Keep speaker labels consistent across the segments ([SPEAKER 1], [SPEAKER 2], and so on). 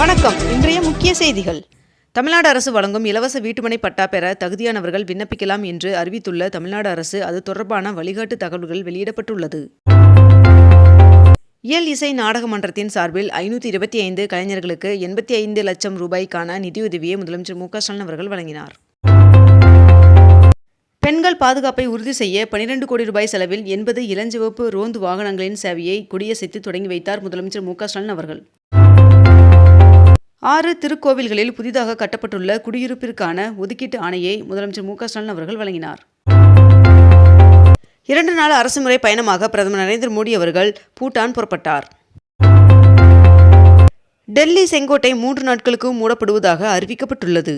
[SPEAKER 1] வணக்கம். இன்றைய முக்கிய செய்திகள். தமிழ்நாடு அரசு வழங்கும் இலவச வீட்டுமனை பட்டா பெற தகுதியானவர்கள் விண்ணப்பிக்கலாம் என்று அறிவித்துள்ள தமிழ்நாடு அரசு அது தொடர்பான வழிகாட்டு தகவல்கள் வெளியிடப்பட்டுள்ளது. இயல் இசை நாடக மன்றத்தின் சார்பில் ஐநூற்றி இருபத்தி ஐந்து கலைஞர்களுக்கு எண்பத்தி ஐந்து லட்சம் ரூபாய்க்கான நிதியுதவியை முதலமைச்சர் மு க ஸ்டாலின் அவர்கள் வழங்கினார். பெண்கள் பாதுகாப்பை உறுதி செய்ய பனிரெண்டு கோடி ரூபாய் செலவில் எண்பது இளஞ்சிவப்பு ரோந்து வாகனங்களின் சேவையை கொடியசைத்து தொடங்கி வைத்தார் முதலமைச்சர் மு க ஸ்டாலின் அவர்கள். ஆறு திருக்கோவில்களில் புதிதாக கட்டப்பட்டுள்ள குடியிருப்பிற்கான ஒதுக்கீட்டு ஆணையை முதலமைச்சர் மு ஸ்டாலின் அவர்கள் வழங்கினார். இரண்டு நாள் அரசுமுறை பயணமாக பிரதமர் நரேந்திர மோடி அவர்கள் பூட்டான் புறப்பட்டார். டெல்லி செங்கோட்டை மூன்று நாட்களுக்கு மூடப்படுவதாக அறிவிக்கப்பட்டுள்ளது.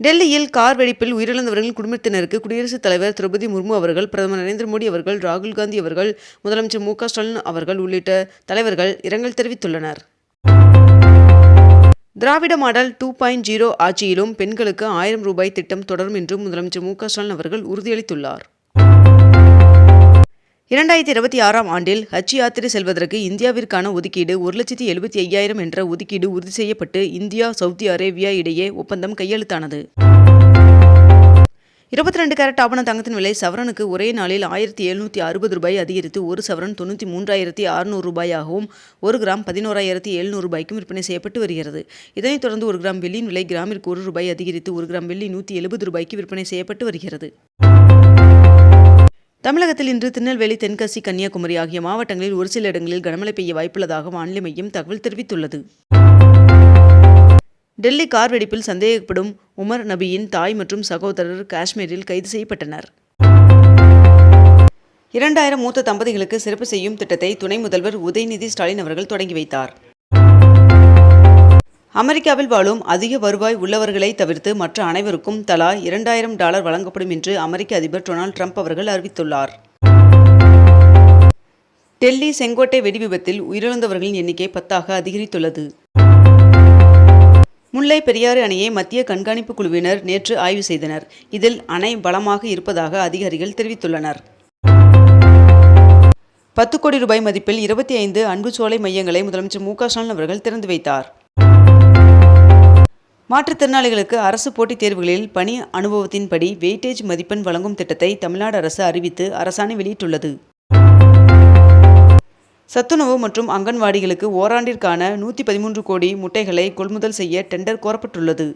[SPEAKER 1] டெல்லியில் கார் வெடிப்பில் உயிரிழந்தவர்களின் குடும்பத்தினருக்கு குடியரசுத் தலைவர் திரௌபதி முர்மு அவர்கள் பிரதமர் நரேந்திர மோடி அவர்கள் ராகுல் காந்தி அவர்கள் முதலமைச்சர் மு ஸ்டாலின் அவர்கள் உள்ளிட்ட தலைவர்கள் இரங்கல் தெரிவித்துள்ளனர். Dravida model two point zero ஆட்சியிலும் பெண்களுக்கு ஆயிரம் ரூபாய் திட்டம் தொடரும் என்றும் முதலமைச்சர் மு ஸ்டாலின் அவர்கள் உறுதியளித்துள்ளார். இரண்டாயிரத்தி இருபத்தி ஆறாம் ஆண்டில் ஹஜ் யாத்திரை செல்வதற்கு இந்தியாவிற்கான ஒதுக்கீடு ஒரு லட்சத்தி எழுபத்தி ஐயாயிரம் என்ற ஒதுக்கீடு உறுதி செய்யப்பட்டு இந்தியா சவுதி அரேபியா இடையே ஒப்பந்தம் கையெழுத்தானது. இருபத்தி ரெண்டு கேரட் ஆபண தங்கத்தின் விலை சவரனுக்கு ஒரே நாளில் ஆயிரத்தி எழுநூற்றி அறுபது ரூபாய் அதிகரித்து ஒரு சவரன் தொண்ணூற்றி மூன்றாயிரத்தி அறுநூறு ரூபாயாகவும் ஒரு கிராம் பதினோராயிரத்தி எழுநூறு ரூபாய்க்கும் விற்பனை செய்யப்பட்டு வருகிறது. இதனைத் தொடர்ந்து ஒரு கிராம் வெள்ளியின் விலை கிராமிற்கு ஒரு ரூபாய் அதிகரித்து ஒரு கிராம் வெள்ளி நூற்றி எழுபது ரூபாய்க்கு விற்பனை செய்யப்பட்டு வருகிறது. தமிழகத்தில் இன்று திருநெல்வேலி தென்காசி கன்னியாகுமரி ஆகிய மாவட்டங்களில் ஒரு சில இடங்களில் கனமழை பெய்ய வாய்ப்புள்ளதாக வானிலை மையம் தகவல் தெரிவித்துள்ளது. டெல்லி கார் வெடிப்பில் சந்தேகப்படும் உமர் நபியின் தாய் மற்றும் சகோதரர் காஷ்மீரில் கைது செய்யப்பட்டனர். இரண்டாயிரம் மூத்த தம்பதிகளுக்கு சிறப்பு செய்யும் திட்டத்தை துணை முதல்வர் உதயநிதி ஸ்டாலின் அவர்கள் தொடங்கி வைத்தார். அமெரிக்காவில் வாழும் அதிக வருவாய் உள்ளவர்களை தவிர்த்து மற்ற அனைவருக்கும் தலா இரண்டாயிரம் டாலர் வழங்கப்படும் என்று அமெரிக்க அதிபர் டொனால்ட் ட்ரம்ப் அவர்கள் அறிவித்துள்ளார். டெல்லி செங்கோட்டை வெடி விபத்தில் உயிரிழந்தவர்களின் எண்ணிக்கை பத்தாக அதிகரித்துள்ளது. முல்லை பெரியாறு அணையை மத்திய கண்காணிப்பு குழுவினர் நேற்று ஆய்வு செய்தனர். இதில் அணை பலமாக இருப்பதாக அதிகாரிகள் தெரிவித்துள்ளனர். பத்து கோடி ரூபாய் மதிப்பில் இருபத்தி ஐந்து அன்புச்சோலை மையங்களை முதலமைச்சர் மு க ஸ்டாலின் அவர்கள் திறந்து வைத்தார். மாற்றுத்திறனாளிகளுக்கு அரசு போட்டித் தேர்வுகளில் பணி அனுபவத்தின்படி வெயிட்டேஜ் மதிப்பெண் வழங்கும் திட்டத்தை தமிழ்நாடு அரசு அறிவித்து அரசாணை வெளியிட்டுள்ளது. சத்துணவு மற்றும் அங்கன்வாடிகளுக்கு ஓராண்டிற்கான நூற்றி பதிமூன்று கோடி முட்டைகளை கொள்முதல் செய்ய டெண்டர் கோரப்பட்டுள்ளது.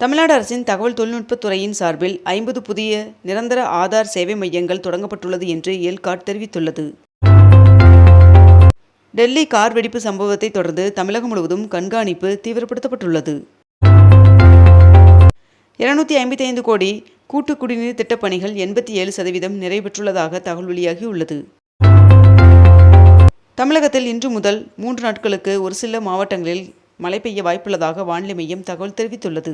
[SPEAKER 1] தமிழ்நாடு அரசின் தகவல் தொழில்நுட்பத் துறையின் சார்பில் ஐம்பது புதிய நிரந்தர ஆதார் சேவை மையங்கள் தொடங்கப்பட்டுள்ளது என்று ஏல்காட் தெரிவித்துள்ளது. டெல்லி கார் வெடிப்பு சம்பவத்தை தொடர்ந்து தமிழகம் முழுவதும் கண்காணிப்பு தீவிரப்படுத்தப்பட்டுள்ளது. இருநூத்தி ஐம்பத்தி ஐந்து கோடி கூட்டு குடிநீர் திட்டப் பணிகள் எண்பத்தி ஏழு சதவீதம் நிறைவேற்றுள்ளதாக தகவல் வெளியாகியுள்ளது. தமிழகத்தில் இன்று முதல் மூன்று நாட்களுக்கு ஒரு சில மாவட்டங்களில் மழை பெய்ய வாய்ப்புள்ளதாக வானிலை மையம் தகவல் தெரிவித்துள்ளது.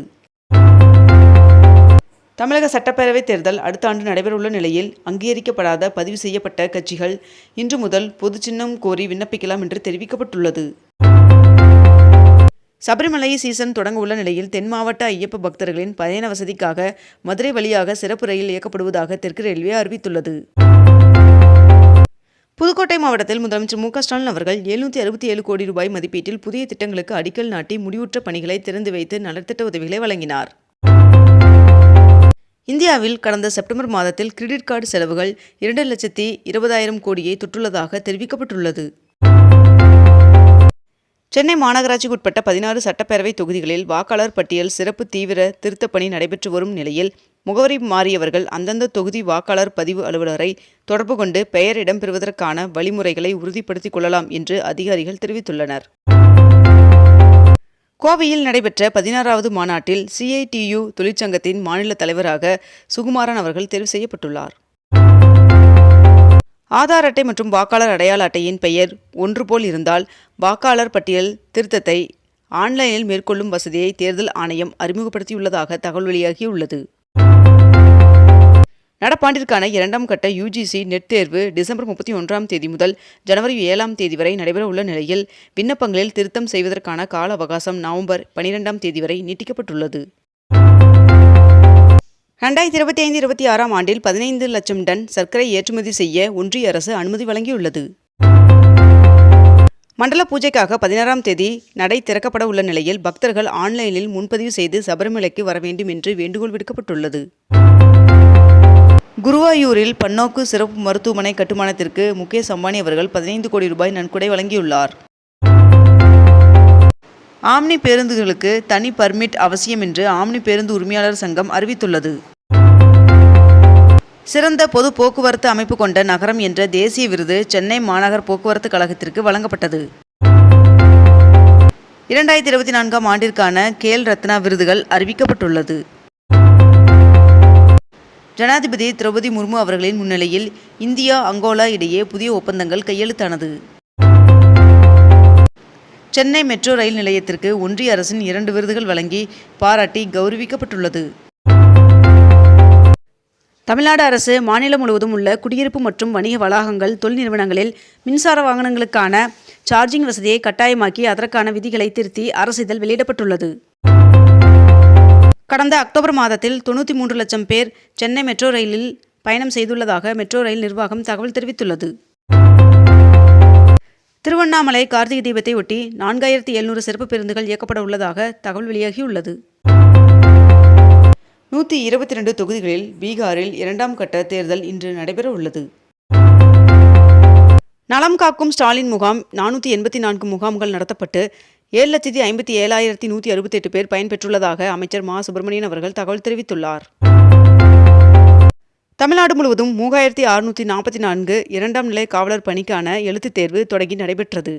[SPEAKER 1] தமிழக சட்டப்பேரவைத் தேர்தல் அடுத்த ஆண்டு நடைபெறவுள்ள நிலையில் அங்கீகரிக்கப்படாத பதிவு செய்யப்பட்ட கட்சிகள் இன்று முதல் பொது சின்னம் கோரி விண்ணப்பிக்கலாம் என்று தெரிவிக்கப்பட்டுள்ளது. சபரிமலை சீசன் தொடங்க உள்ள நிலையில் தென் மாவட்ட ஐயப்ப பக்தர்களின் பயண வசதிக்காக மதுரை வழியாக சிறப்பு ரயில் இயக்கப்படுவதாக தெற்கு ரயில்வே அறிவித்துள்ளது. புதுக்கோட்டை மாவட்டத்தில் முதலமைச்சர் மு க ஸ்டாலின் அவர்கள் எழுநூற்றி அறுபத்தி ஏழு கோடி ரூபாய் மதிப்பீட்டில் புதிய திட்டங்களுக்கு அடிக்கல் நாட்டி முடிவுற்ற பணிகளை திறந்து வைத்து நலத்திட்ட உதவிகளை வழங்கினார். இந்தியாவில் கடந்த செப்டம்பர் மாதத்தில் கிரெடிட் கார்டு செலவுகள் இரண்டு லட்சத்தி இருபதாயிரம் கோடியை தொற்றுள்ளதாக தெரிவிக்கப்பட்டுள்ளது. சென்னை மாநகராட்சிக்குட்பட்ட பதினாறு சட்டப்பேரவை தொகுதிகளில் வாக்காளர் பட்டியல் சிறப்பு தீவிர திருத்தப் பணி நடைபெற்று வரும் நிலையில் முகவரி மாறியவர்கள் அந்தந்த தொகுதி வாக்காளர் பதிவு அலுவலரை தொடர்பு கொண்டு பெயர் இடம்பெறுவதற்கான வழிமுறைகளை உறுதிப்படுத்திக் கொள்ளலாம் என்று அதிகாரிகள் தெரிவித்துள்ளனர். கோவையில் நடைபெற்ற பதினாறாவது மாநாட்டில் சிஐடியு தொழிற்சங்கத்தின் மாநில தலைவராக சுகுமாரன் அவர்கள் தேர்வு செய்யப்பட்டுள்ளார். ஆதார் அட்டை மற்றும் வாக்காளர் அடையாள அட்டையின் பெயர் ஒன்று போல் இருந்தால் வாக்காளர் பட்டியல் திருத்தத்தை ஆன்லைனில் மேற்கொள்ளும் வசதியை தேர்தல் ஆணையம் அறிமுகப்படுத்தியுள்ளதாக தகவல் வெளியாகியுள்ளது. நடப்பாண்டிற்கான இரண்டாம் கட்ட யுஜிசி நெட் தேர்வு டிசம்பர் முப்பத்தி ஒன்றாம் தேதி முதல் ஜனவரி ஏழாம் தேதி வரை நடைபெறவுள்ள நிலையில் விண்ணப்பங்களில் திருத்தம் செய்வதற்கான கால அவகாசம் நவம்பர் பனிரெண்டாம் தேதி வரை நீட்டிக்கப்பட்டுள்ளது. ரெண்டாயிரத்தி இருபத்தி ஐந்து இருபத்தி ஆறாம் ஆண்டில் பதினைந்து லட்சம் டன் சர்க்கரை ஏற்றுமதி செய்ய ஒன்றிய அரசு அனுமதி வழங்கியுள்ளது. மண்டல பூஜைக்காக பதினாறாம் தேதி நடை திறக்கப்பட உள்ள நிலையில் பக்தர்கள் ஆன்லைனில் முன்பதிவு செய்து சபரிமலைக்கு வர வேண்டும் என்று வேண்டுகோள் விடுக்கப்பட்டுள்ளது. குருவாயூரில் பன்னோக்கு சிறப்பு மருத்துவமனை கட்டுமானத்திற்கு முகேஷ் அம்பானி அவர்கள் பதினைந்து கோடி ரூபாய் நன்கொடை வழங்கியுள்ளார். ஆம்னி பேருந்துகளுக்கு தனி பர்மிட் அவசியம் என்று ஆம்னி பேருந்து உரிமையாளர் சங்கம் அறிவித்துள்ளது. சிறந்த பொது போக்குவரத்து அமைப்பு கொண்ட நகரம் என்ற தேசிய விருது சென்னை மாநகர் போக்குவரத்து கழகத்திற்கு வழங்கப்பட்டது. இரண்டாயிரத்தி இருபத்தி நான்காம் ஆண்டிற்கான கேல் ரத்னா விருதுகள் அறிவிக்கப்பட்டுள்ளது. ஜனாதிபதி திரௌபதி முர்மு அவர்களின் முன்னிலையில் இந்தியா அங்கோலா இடையே புதிய ஒப்பந்தங்கள் கையெழுத்தானது. சென்னை மெட்ரோ ரயில் நிலையத்திற்கு ஒன்றிய அரசின் இரண்டு விருதுகள் வழங்கி பாராட்டி கௌரவிக்கப்பட்டுள்ளது. தமிழ்நாடு அரசு மாநிலம் முழுவதும் உள்ள குடியிருப்பு மற்றும் வணிக வளாகங்கள் தொழில் நிறுவனங்களில் மின்சார வாகனங்களுக்கான சார்ஜிங் வசதியை கட்டாயமாக்கி அதற்கான விதிகளை திருத்தி அரசு இதழ் வெளியிடப்பட்டுள்ளது. கடந்த அக்டோபர் மாதத்தில் தொண்ணூற்றி மூன்று லட்சம் பேர் சென்னை மெட்ரோ ரயிலில் பயணம் செய்துள்ளதாக மெட்ரோ ரயில் நிர்வாகம் தகவல் தெரிவித்துள்ளது. திருவண்ணாமலை கார்த்திகை தீபத்தை ஒட்டி நான்காயிரத்தி எழுநூறு சிறப்பு பேருந்துகள் இயக்கப்பட உள்ளதாக தகவல் வெளியாகியுள்ளது. நூற்றி இருபத்தி ரெண்டு தொகுதிகளில் பீகாரில் இரண்டாம் கட்ட தேர்தல் இன்று நடைபெற உள்ளது நலம் காக்கும் ஸ்டாலின் முகாம் நானூற்றி எண்பத்தி நான்கு முகாம்கள் நடத்தப்பட்டு ஏழு லட்சத்தி ஐம்பத்தி ஏழாயிரத்தி நூற்றி அறுபத்தெட்டு பேர் பயன்பெற்றுள்ளதாக அமைச்சர் மா. சுப்பிரமணியன் அவர்கள் தகவல் தெரிவித்துள்ளார். தமிழ்நாடு முழுவதும் மூவாயிரத்தி அறுநூற்றி நாற்பத்தி நான்கு இரண்டாம் நிலை காவலர் பணிக்கான எழுத்துத் தேர்வு தொடங்கி நடைபெற்றது.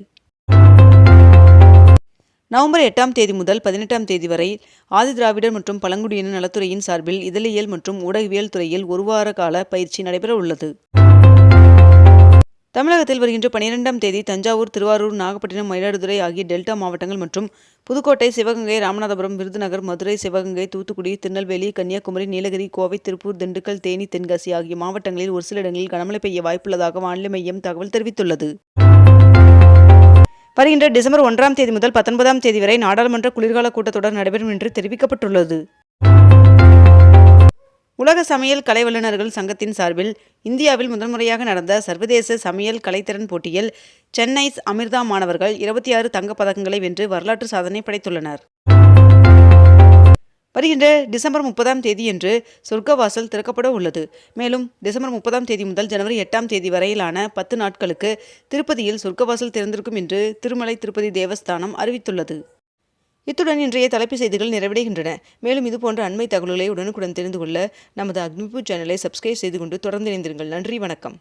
[SPEAKER 1] நவம்பர் எட்டாம் தேதி முதல் பதினெட்டாம் தேதி வரை ஆதிதிராவிடர் மற்றும் பழங்குடியின நலத்துறையின் சார்பில் இதழியல் மற்றும் ஊடகவியல் துறையில் ஒரு வார கால பயிற்சி நடைபெற உள்ளது. தமிழகத்தில் வருகின்ற பனிரெண்டாம் தேதி தஞ்சாவூர் திருவாரூர் நாகப்பட்டினம் மயிலாடுதுறை ஆகிய டெல்டா மாவட்டங்கள் மற்றும் புதுக்கோட்டை சிவகங்கை ராமநாதபுரம் விருதுநகர் மதுரை சிவகங்கை தூத்துக்குடி திருநெல்வேலி கன்னியாகுமரி நீலகிரி கோவை திருப்பூர் திண்டுக்கல் தேனி தென்காசி ஆகிய மாவட்டங்களில் ஒரு சில இடங்களில் கனமழை பெய்ய வாய்ப்புள்ளதாக வானிலை மையம் தகவல் தெரிவித்துள்ளது. வருகின்ற டிசம்பர் ஒன்றாம் தேதி முதல் பத்தொன்பதாம் தேதி வரை நாடாளுமன்ற குளிர்கால கூட்டத்தொடர் நடைபெறும் என்று தெரிவிக்கப்பட்டுள்ளது. உலக சமையல் கலை வல்லுநர்கள் சங்கத்தின் சார்பில் இந்தியாவில் முதன்முறையாக நடந்த சர்வதேச சமையல் கலைத்திறன் போட்டியில் சென்னை அமிர்தா மாணவர்கள் இருபத்தி ஆறு தங்கப்பதக்கங்களை வென்று வரலாற்று சாதனை படைத்துள்ளனர். வருகின்ற டிசம்பர் முப்பதாம் தேதியன்று சொர்க்கவாசல் திறக்கப்பட உள்ளது. மேலும் டிசம்பர் முப்பதாம் தேதி முதல் ஜனவரி எட்டாம் தேதி வரையிலான பத்து நாட்களுக்கு திருப்பதியில் சொர்க்கவாசல் திறந்திருக்கும் என்று திருமலை திருப்பதி தேவஸ்தானம் அறிவித்துள்ளது. இத்துடன் இன்றைய தலைப்பு செய்திகள் நிறைவடைகின்றன. மேலும் இதுபோன்ற அண்மை தகவல்களை உடனுக்குடன் தெரிந்து கொள்ள நமது அக்னிபூ சேனலை சப்ஸ்கிரைப் செய்து கொண்டு தொடர்ந்து இணைந்திருங்கள். நன்றி வணக்கம்.